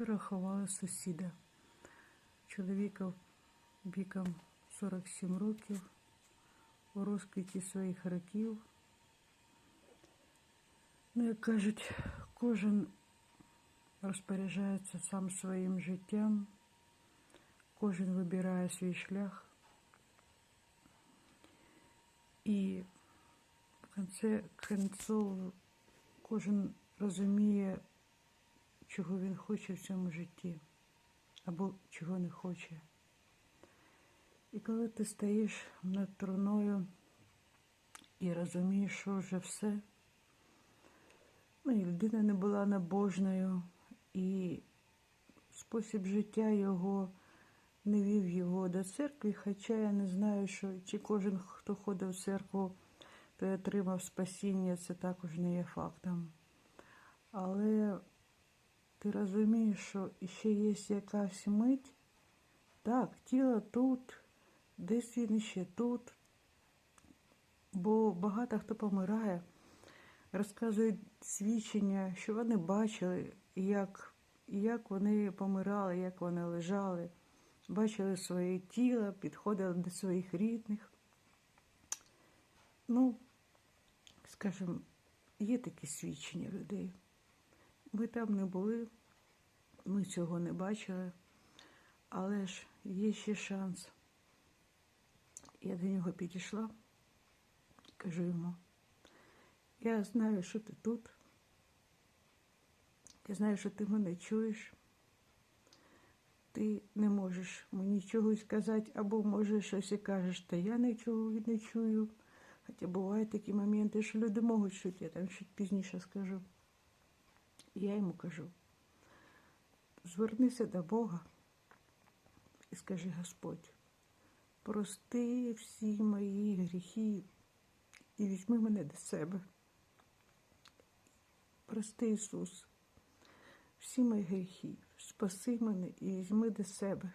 Вчора ховали сусіда. Чоловіка віком 47 років, у розквіті своїх років. Ну, як кажуть, кожен розпоряджається сам своїм життям, кожен вибирає свій шлях. І в кінці кінців кожен розуміє, чого він хоче в цьому житті, або чого не хоче. І коли ти стоїш над труною і розумієш, що вже все, ну і людина не була набожною, і спосіб життя його не вів його до церкви, хоча я не знаю, що чи кожен, хто ходив в церкву, той отримав спасіння, це також не є фактом. Але ти розумієш, що ще є якась мить, так, тіло тут, десь він ще тут. Бо багато хто помирає, розказують свідчення, що вони бачили, як, як вони помирали, як вони лежали, бачили своє тіло, підходили до своїх рідних. Ну, скажімо, є такі свідчення людей. Ми там не були, ми цього не бачили, але ж є ще шанс. Я до нього підійшла, кажу йому, я знаю, що ти тут. Я знаю, що ти мене чуєш. Ти не можеш мені чогось сказати, або може щось і кажеш, та я нічого не чую. Хоча бувають такі моменти, що люди можуть чути, я там ще пізніше скажу. Я йому кажу, звернися до Бога і скажи, Господь, прости всі мої гріхи і візьми мене до себе. Прости, Ісус, всі мої гріхи, спаси мене і візьми до себе.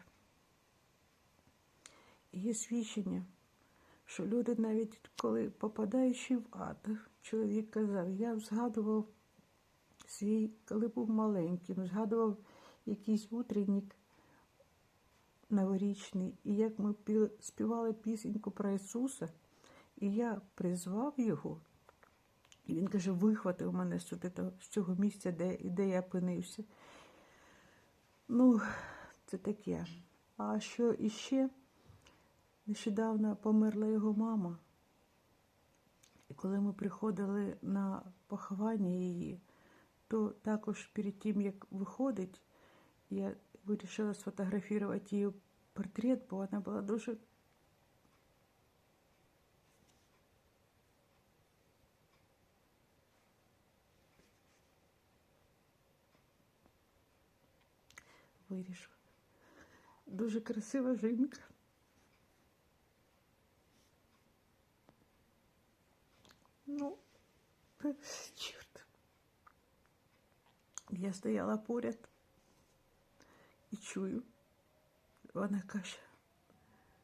Є свідчення, що люди навіть коли попадаючи в ад, чоловік казав, я згадував свій, коли був маленьким, згадував якийсь утренник новорічний, і як ми співали пісеньку про Ісуса, і я призвав його, і він каже, вихватив мене з цього місця, де, де я опинився. Ну, це таке. А що іще? Нещодавно померла його мама. І коли ми приходили на поховання її, то також перед тим, як виходить, я вирішила сфотографувати її портрет, бо вона була дуже. Вирішу. Дуже красива жінка. Ну, чорт. Я стояла поряд і чую. Вона каже,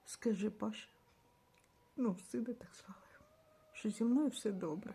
скажи, Паша, ну, сина так звали, що зі мною все добре.